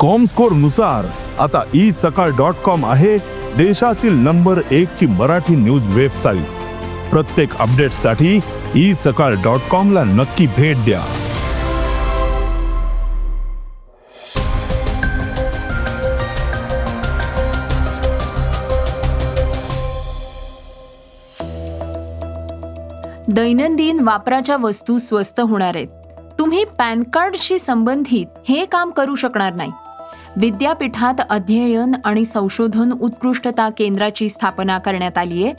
कॉमस्कोरनुसार आता E Sakal dot com आहे देशातील नंबर एक ची मराठी न्यूज वेबसाईट प्रत्येक अपडेटसाठी ई सकाळ डॉट कॉम ला नक्की भेट द्या. दैनंदिन वापराच्या वस्तू स्वस्त होणार आहेत. तुम्ही पॅन कार्डशी संबंधित हे काम करू शकणार नाही. विद्यापीठात अध्ययन आणि संशोधन उत्कृष्टता केंद्राची स्थापना करण्यात आली आहे.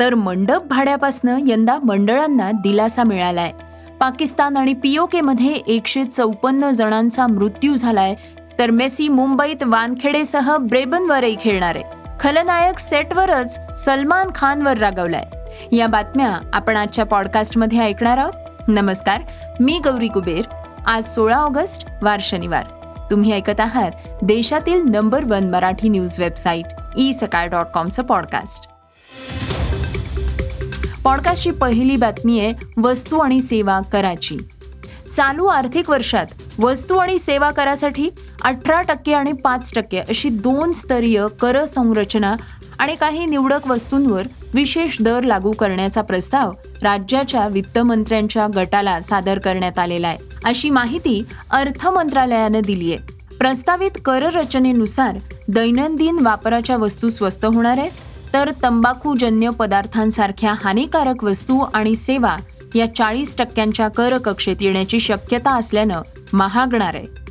तर मंडप भाड्यापासनं यंदा मंडळांना दिलासा मिळालाय. पाकिस्तान आणि पीओके मध्ये एकशे चौपन्न जणांचा मृत्यू झालाय. तर मेसी मुंबईत वानखेडेसह ब्रेबनवरही खेळणार. आहे खलनायक सेटवरच सलमान खानवर रागवलाय. या बातम्या आपण आजच्या पॉडकास्टमध्ये ऐकणार आहोत. नमस्कार मी गौरी कुबेर. आज सोळा ऑगस्ट वार शनिवार. तुम्ही ऐकत आहात देशातील number one Marathi news website e Sakal dot कॉमचं podcast पॉडकास्टची पहिली बातमी आहे वस्तू आणि सेवा कराची. चालू आर्थिक वर्षात वस्तू आणि सेवा करासाठी अठरा टक्के आणि पाच टक्के अशी दोन स्तरीय कर संरचना आणि काही निवडक वस्तूंवर विशेष दर लागू करण्याचा प्रस्ताव राज्याच्या वित्तमंत्र्यांच्या गटाला सादर करण्यात आलेला आहे. अशी माहिती अर्थ मंत्रालयानं दिली आहे. प्रस्तावित कर रचनेनुसार दैनंदिन वापराच्या वस्तू स्वस्त होणार आहेत तर तंबाखूजन्य पदार्थांसारख्या हानिकारक वस्तू आणि सेवा या चाळीस टक्क्यांच्या कर कक्षेत येण्याची शक्यता असल्यानं महागणार आहे.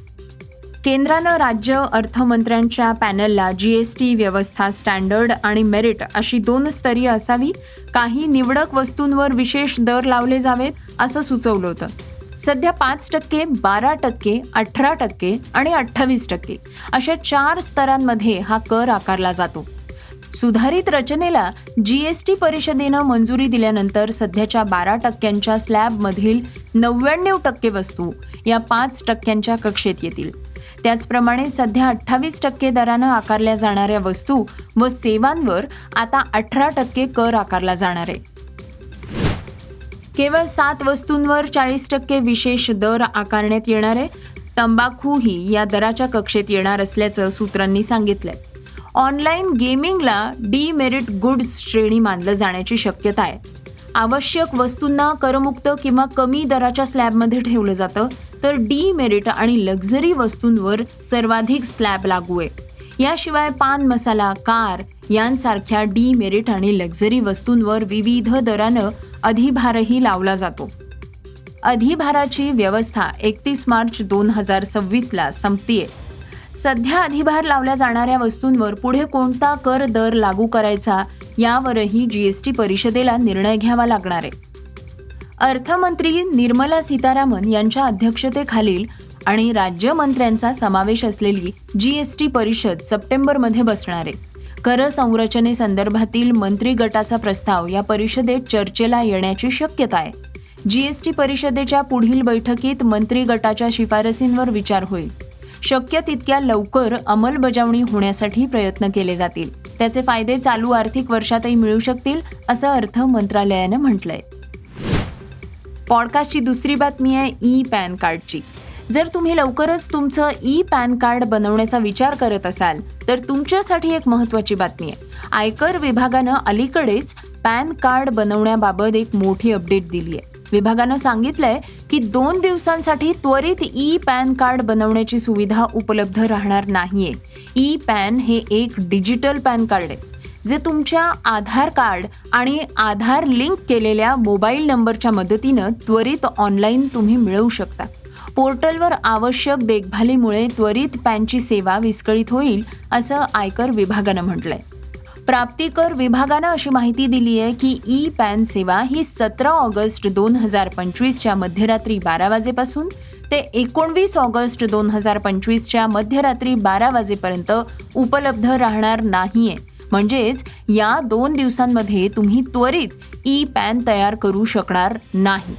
केंद्रानं राज्य अर्थमंत्र्यांच्या पॅनलला जीएसटी व्यवस्था स्टँडर्ड आणि मेरिट अशी दोन स्तरीय असावी काही निवडक वस्तूंवर विशेष दर लावले जावेत असं सुचवलं होतं. सध्या पाच टक्के बारा टक्के अठरा टक्के आणि अठ्ठावीस टक्के अशा चार स्तरांमध्ये हा कर आकारला जातो. सुधारित रचनेला जीएसटी परिषदेनं मंजुरी दिल्यानंतर सध्याच्या बारा टक्क्यांच्या स्लॅबमधील नव्याण्णव टक्के वस्तू या पाच टक्क्यांच्या कक्षेत येतील. त्याचप्रमाणे सध्या अठ्ठावीस टक्के दरानं आकारल्या जाणाऱ्या वस्तू व सेवांवर आता अठरा टक्के कर आकारला जाणार आहे. केवळ सात वस्तूंवर चाळीस टक्के विशेष दर आकारण्यात येणार आहे. तंबाखूही या दराच्या कक्षेत येणार असल्याचं सूत्रांनी सांगितलंय. ऑनलाईन गेमिंगला डीमेरिट गुड्स श्रेणी मानलं जाण्याची शक्यता आहे. आवश्यक वस्तूंना करमुक्त किंवा कमी दराच्या स्लॅबमध्ये ठेवलं जातं. तर डी मेरिट आणि लक्झरी वस्तूंवर सर्वाधिक स्लॅब लागू आहे. याशिवाय पान मसाला कार यांसारख्या डी मेरिट आणि लक्झरी वस्तूंवर विविध दरानं अधिभारही लावला जातो. अधिभाराची व्यवस्था एकतीस मार्च दोन हजार सव्वीसला संपतीये. सध्या अधिभार लावल्या जाणाऱ्या वस्तूंवर पुढे कोणता कर दर लागू करायचा यावरही जीएसटी परिषदेला निर्णय घ्यावा लागणार आहे. अर्थमंत्री निर्मला सीतारामन यांच्या अध्यक्षतेखालील आणि राज्यमंत्र्यांचा समावेश असलेली जी एस टी परिषद सप्टेंबरमध्ये बसणार आहे. कर संरचनेसंदर्भातील मंत्री गटाचा प्रस्ताव या परिषदेत चर्चेला येण्याची शक्यता आहे. जीएसटी परिषदेच्या पुढील बैठकीत मंत्री गटाच्या शिफारसींवर विचार होईल. शक्य तितक्या लवकर अंमलबजावणी होण्यासाठी प्रयत्न केले जातील. त्याचे फायदे चालू आर्थिक वर्षातही मिळू शकतील असं अर्थ मंत्रालयानं म्हटलंय. पॉडकास्टची दुसरी बातमी आहे ई पॅन कार्डची. जर तुम्ही लवकरच तुमचं ई पॅन कार्ड बनवण्याचा विचार करत असाल तर तुमच्यासाठी एक महत्त्वाची बातमी आहे. आयकर विभागानं अलीकडेच पॅन कार्ड बनवण्याबाबत एक मोठी अपडेट दिली आहे. विभागानं सांगितलंय की दोन दिवसांसाठी त्वरित ई पॅन कार्ड बनवण्याची सुविधा उपलब्ध राहणार नाहीये. ई पॅन हे एक डिजिटल पॅन कार्ड आहे. जे तुमच्या आधार कार्ड आणि आधार लिंक केलेल्या मोबाईल नंबरच्या मदतीनं त्वरित ऑनलाईन तुम्ही मिळवू शकता. पोर्टलवर आवश्यक देखभालीमुळे त्वरित पॅनची सेवा विस्कळीत होईल असं आयकर विभागानं म्हटलंय. प्राप्तिकर विभागानं अशी माहिती दिली आहे की ई पॅन सेवा ही सतरा ऑगस्ट दोन हजार पंचवीसच्या मध्यरात्री बारा वाजेपासून ते एकोणवीस ऑगस्ट दोन हजार पंचवीसच्या मध्यरात्री बारा वाजेपर्यंत उपलब्ध राहणार नाहीये. म्हणजेच या दोन दिवसांमध्ये तुम्ही त्वरित ई पॅन तयार करू शकणार नाही.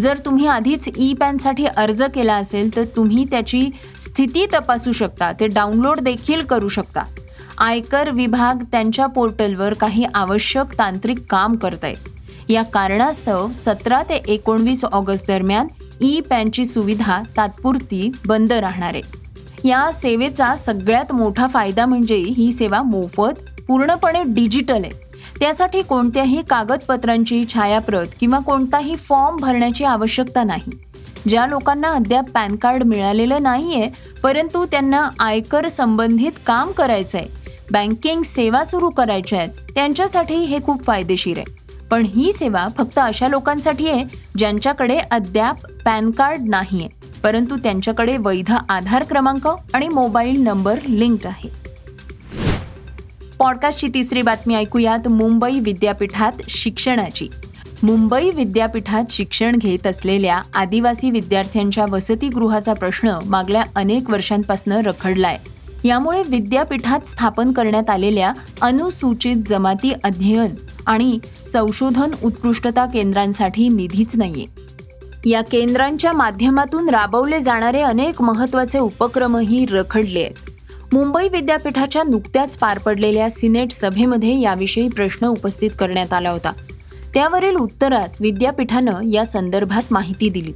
जर तुम्ही आधीच ई पॅनसाठी अर्ज केला असेल तर तुम्ही त्याची स्थिती तपासू शकता. ते डाउनलोड देखील करू शकता. आयकर विभाग त्यांच्या पोर्टलवर काही आवश्यक तांत्रिक काम करत आहे या कारणास्तव सतरा ते एकोणवीस ऑगस्ट दरम्यान ई पॅनची सुविधा तात्पुरती बंद राहणार आहे. या सेवेचा सगळ्यात मोठा फायदा म्हणजे ही सेवा मोफत पूर्णपणे डिजिटल आहे. त्यासाठी कोणत्याही कागदपत्रांची छायाप्रत किंवा कोणताही फॉर्म भरण्याची आवश्यकता नाही. ज्या लोकांना अद्याप पॅन कार्ड मिळालेलं नाही आहे परंतु त्यांना आयकर संबंधित काम करायचं आहे बँकिंग सेवा सुरू करायच्या आहेत त्यांच्यासाठी हे खूप फायदेशीर आहे. पण ही सेवा फक्त अशा लोकांसाठी आहे ज्यांच्याकडे अद्याप पॅन कार्ड नाही आहे परंतु त्यांच्याकडे वैध आधार क्रमांक आणि मोबाईल नंबर लिंक्ड आहे. पॉडकास्टची तिसरी बातमी ऐकूयात मुंबई विद्यापीठात शिक्षणाची. मुंबई विद्यापीठात शिक्षण घेत असलेल्या आदिवासी विद्यार्थ्यांच्या वसतिगृहाचा प्रश्न मागल्या अनेक वर्षांपासून रखडलाय. यामुळे विद्यापीठात स्थापन करण्यात आलेल्या अनुसूचित जमाती अध्ययन आणि संशोधन उत्कृष्टता केंद्रांसाठी निधीच नाहीये. या केंद्रांच्या माध्यमातून राबवले जाणारे अनेक महत्त्वाचे उपक्रमही रखडले आहेत. मुंबई विद्यापीठाच्या नुकत्याच पार पडलेल्या सिनेट सभेमध्ये याविषयी प्रश्न उपस्थित करण्यात आला होता. त्यावरील उत्तरात विद्यापीठानं या संदर्भात माहिती दिली.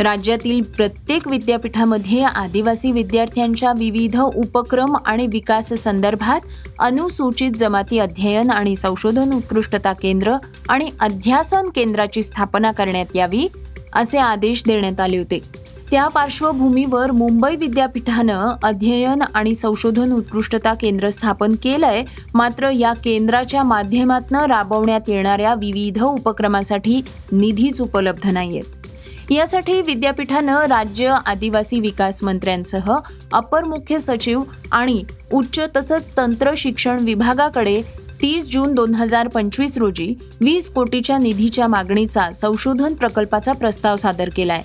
राज्यातील प्रत्येक विद्यापीठामध्ये आदिवासी विद्यार्थ्यांच्या विविध उपक्रम आणि विकास संदर्भात अनुसूचित जमाती अध्ययन आणि संशोधन उत्कृष्टता केंद्र आणि अध्यासन केंद्राची स्थापना करण्यात यावी असे आदेश देण्यात आले होते. त्या पार्श्वभूमीवर मुंबई विद्यापीठानं अध्ययन आणि संशोधन उत्कृष्टता केंद्र स्थापन केलंय. मात्र या केंद्राच्या माध्यमातून राबवण्यात येणाऱ्या विविध उपक्रमासाठी निधीच उपलब्ध नाहीयेत. यासाठी विद्यापीठानं राज्य आदिवासी विकास मंत्र्यांसह अपर मुख्य सचिव आणि उच्च तसंच तंत्र शिक्षण विभागाकडे तीस जून दोन हजार पंचवीस रोजी वीस कोटीच्या निधीच्या मागणीचा संशोधन प्रकल्पाचा प्रस्ताव सादर केलाय.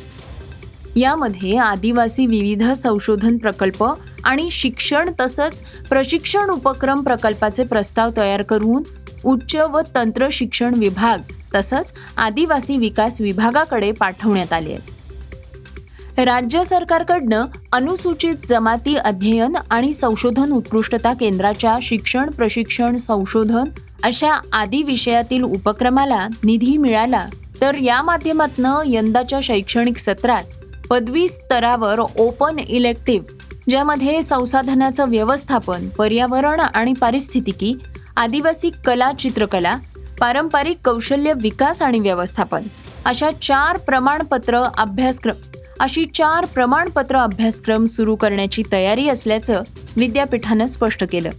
यामध्ये आदिवासी विविध संशोधन प्रकल्प आणि शिक्षण तसंच प्रशिक्षण उपक्रम प्रकल्पाचे प्रस्ताव तयार करून उच्च व तंत्र शिक्षण विभाग तसंच आदिवासी विकास विभागाकडे पाठवण्यात आले आहेत. राज्य सरकारकडनं अनुसूचित जमाती अध्ययन आणि संशोधन उत्कृष्टता केंद्राच्या शिक्षण प्रशिक्षण संशोधन अशा आदी विषयातील उपक्रमाला निधी मिळाला तर या माध्यमातनं यंदाच्या शैक्षणिक सत्रात पदवी स्तरावर ओपन इलेक्टिव्ह ज्यामध्ये संसाधनाचं व्यवस्थापन पर्यावरण आणि पारिस्थितिकी आदिवासी कला चित्रकला पारंपरिक कौशल्य विकास आणि व्यवस्थापन अशा चार प्रमाणपत्र अभ्यासक्रम अशी चार प्रमाणपत्र अभ्यासक्रम सुरू करण्याची तयारी असल्याचं विद्यापीठानं स्पष्ट केलं.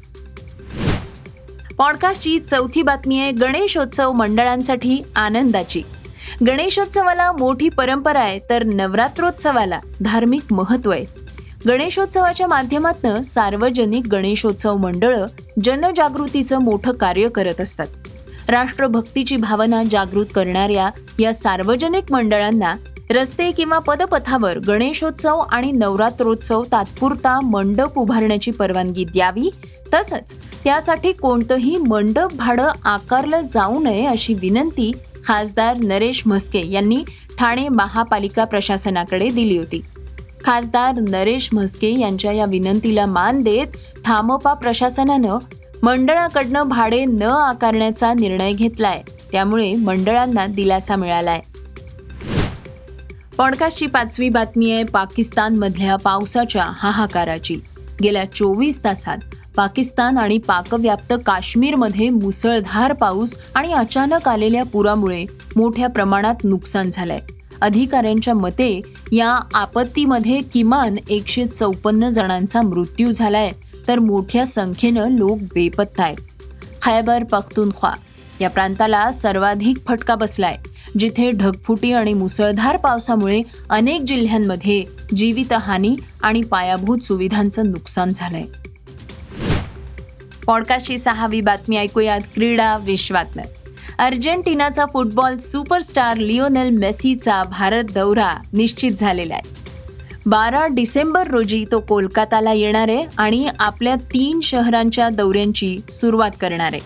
पॉडकास्टची चौथी बातमी आहे गणेशोत्सव मंडळांसाठी आनंदाची. गणेशोत्सवाला मोठी परंपरा आहे तर नवरात्रोत्सवाला धार्मिक महत्त्व आहे. गणेशोत्सवाच्या माध्यमातून सार्वजनिक गणेशोत्सव मंडळं जनजागृतीचं मोठं कार्य करत असतात. राष्ट्रभक्तीची भावना जागृत करणाऱ्या या सार्वजनिक मंडळांना रस्ते किंवा पदपथावर गणेशोत्सव आणि नवरात्रोत्सव तात्पुरता मंडप उभारण्याची परवानगी द्यावी तसंच त्यासाठी कोणतंही मंडप भाडं आकारलं जाऊ नये अशी विनंती खासदार नरेश म्हस्के यांनी ठाणे महापालिका प्रशासनाकडे दिली होती. खासदार नरेश म्हस्के यांच्या या विनंतीला मान देत थामोपा प्रशासनानं मंडळाकडनं भाडे न आकारण्याचा निर्णय घेतलाय. त्यामुळे मंडळांना दिलासा मिळालाय. पॉडकास्टची पाचवी बातमी आहे पाकिस्तानमधल्या पावसाच्या हाहाकाराची. गेल्या चोवीस तासात पाकिस्तान आणि पाकव्याप्त काश्मीरमध्ये मुसळधार पाऊस आणि अचानक आलेल्या पुरामुळे मोठ्या प्रमाणात नुकसान झालंय. अधिकाऱ्यांच्या मते या आपत्तीमध्ये किमान एकशे चौपन्न जणांचा मृत्यू झालाय तर मोठ्या संख्येनं लोक बेपत्ता आहेत. खैबर पख्तुनख्वा या प्रांताला सर्वाधिक फटका बसलाय जिथे ढगफुटी आणि मुसळधार पावसामुळे अनेक जिल्ह्यांमध्ये जीवितहानी आणि पायाभूत सुविधांचं नुकसान झालंय. पॉडकास्टची सहावी बातमी ऐकूयात क्रीडा विश्वातनं. अर्जेंटिनाचा फुटबॉल सुपरस्टार लिओनेल मेसीचा भारत दौरा निश्चित झालेला आहे. बारा डिसेंबर रोजी तो कोलकाताला येणार आहे आणि आपल्या तीन शहरांच्या दौऱ्यांची सुरुवात करणार आहे.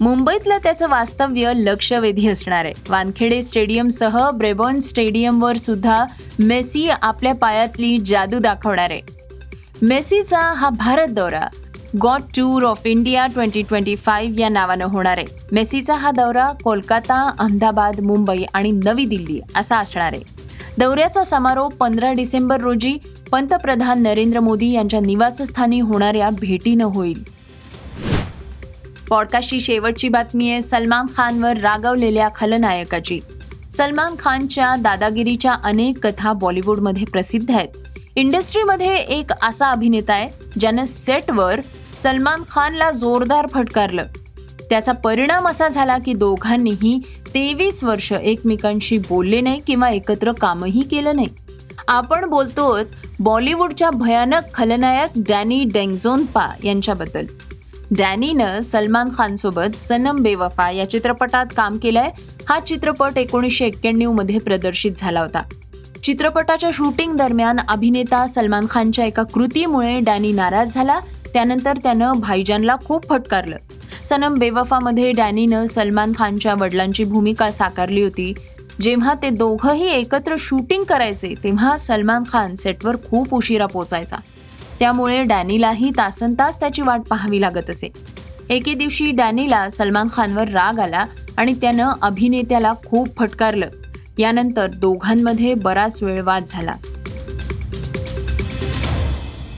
मुंबईतलं त्याचं वास्तव्य लक्षवेधी असणार आहे. वानखेडे स्टेडियमसह ब्रेबॉन स्टेडियमवर सुद्धा मेसी आपल्या पायातली जादू दाखवणार आहे. मेसीचा हा भारत दौरा god tour of India twenty twenty five या नावानं होणार आहे. मेसीचा हा दौरा कोलकाता अहमदाबाद मुंबई आणि नवी दिल्ली असा असणार आहे. दौऱ्याचा समारोप पंधरा डिसेंबर रोजी पंतप्रधान नरेंद्र मोदी यांच्या निवासस्थानी होणाऱ्या भेटीनं होईल. पॉडकास्टची शेवटची बातमी आहे सलमान खानवर रागावलेल्या खलनायकाची. सलमान खानच्या दादागिरीच्या अनेक कथा बॉलिवूडमध्ये प्रसिद्ध आहेत. इंडस्ट्रीमध्ये एक असा अभिनेता आहे ज्यानं सेटवर सलमान खानला जोरदार फटकारलं. त्याचा परिणाम असा झाला की दोघांनीही तेवीस वर्ष एकमेकांशी बोलले नाही किंवा एकत्र कामही केलं नाही. आपण बोलतो बॉलिवूडच्या भयानक खलनायक डॅनी डेंगझोनपा यांच्याबद्दल. डॅनीनं सलमान खानसोबत सनम बेवफा या चित्रपटात काम केलंय. हा चित्रपट एकोणीसशे एक्क्याण्णवमध्ये प्रदर्शित झाला होता. चित्रपटाच्या शूटिंग दरम्यान अभिनेता सलमान खानच्या एका कृतीमुळे डॅनी नाराज झाला. त्यानंतर त्यानं भाईजानला खूप फटकारलं. सनम बेवफामध्ये डॅनीनं सलमान खानच्या वडिलांची भूमिका साकारली होती. जेव्हा ते दोघंही एकत्र शूटिंग करायचे तेव्हा सलमान खान सेटवर खूप उशिरा पोचायचा. त्यामुळे डॅनीलाही तासन तास त्याची वाट पाहावी लागत असे. एके दिवशी डॅनीला सलमान खानवर राग आला आणि त्यानं अभिनेत्याला खूप फटकारलं. यानंतर दोघांमध्ये बराच वेळ वाद झाला.